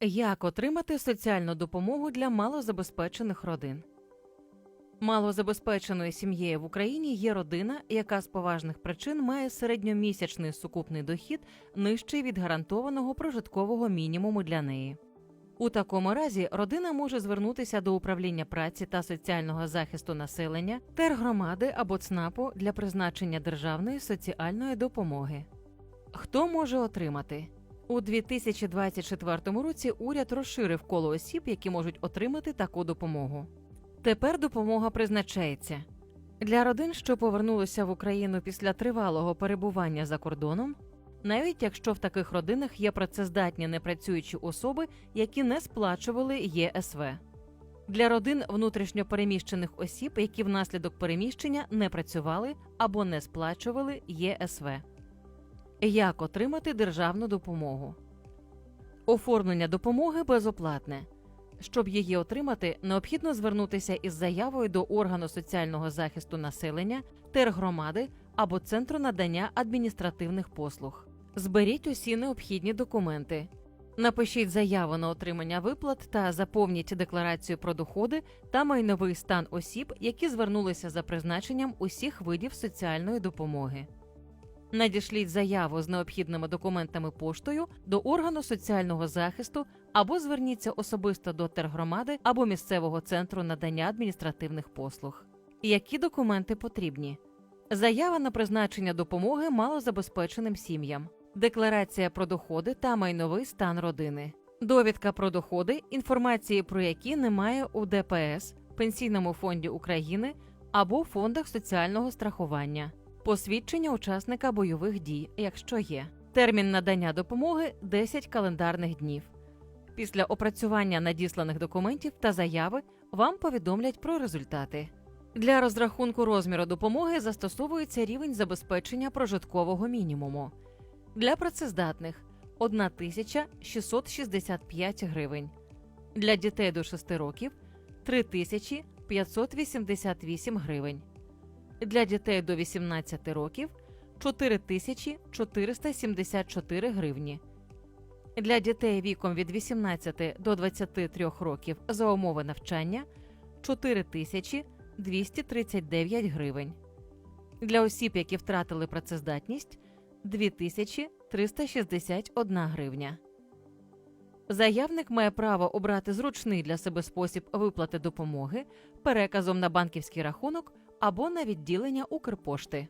Як отримати соціальну допомогу для малозабезпечених родин? Малозабезпеченою сім'єю в Україні є родина, яка з поважних причин має середньомісячний сукупний дохід нижчий від гарантованого прожиткового мінімуму для неї. У такому разі родина може звернутися до управління праці та соціального захисту населення, тергромади або ЦНАПу для призначення державної соціальної допомоги. Хто може отримати? У 2024 році уряд розширив коло осіб, які можуть отримати таку допомогу. Тепер допомога призначається для родин, що повернулися в Україну після тривалого перебування за кордоном, навіть якщо в таких родинах є працездатні непрацюючі особи, які не сплачували ЄСВ. Для родин внутрішньопереміщених осіб, які внаслідок переміщення не працювали або не сплачували ЄСВ. Як отримати державну допомогу? Оформлення допомоги безоплатне. Щоб її отримати, необхідно звернутися із заявою до органу соціального захисту населення, тергромади або центру надання адміністративних послуг. Зберіть усі необхідні документи. Напишіть заяву на отримання виплат та заповніть декларацію про доходи та майновий стан осіб, які звернулися за призначенням усіх видів соціальної допомоги. Надішліть заяву з необхідними документами поштою до органу соціального захисту або зверніться особисто до тергромади або місцевого центру надання адміністративних послуг. Які документи потрібні? Заява на призначення допомоги малозабезпеченим сім'ям, декларація про доходи та майновий стан родини, довідка про доходи, інформації про які немає у ДПС, Пенсійному фонді України або фондах соціального страхування посвідчення учасника бойових дій, якщо є. Термін надання допомоги 10 календарних днів. Після опрацювання надісланих документів та заяви вам повідомлять про результати. Для розрахунку розміру допомоги застосовується рівень забезпечення прожиткового мінімуму. Для працездатних 1665 гривень. Для дітей до 6 років 3588 гривень для дітей до 18 років 4474 гривні. Для дітей віком від 18 до 23 років за умови навчання 4239 гривень. Для осіб, які втратили працездатність 2361 гривня. Заявник має право обрати зручний для себе спосіб виплати допомоги переказом на банківський рахунок або на відділення Укрпошти.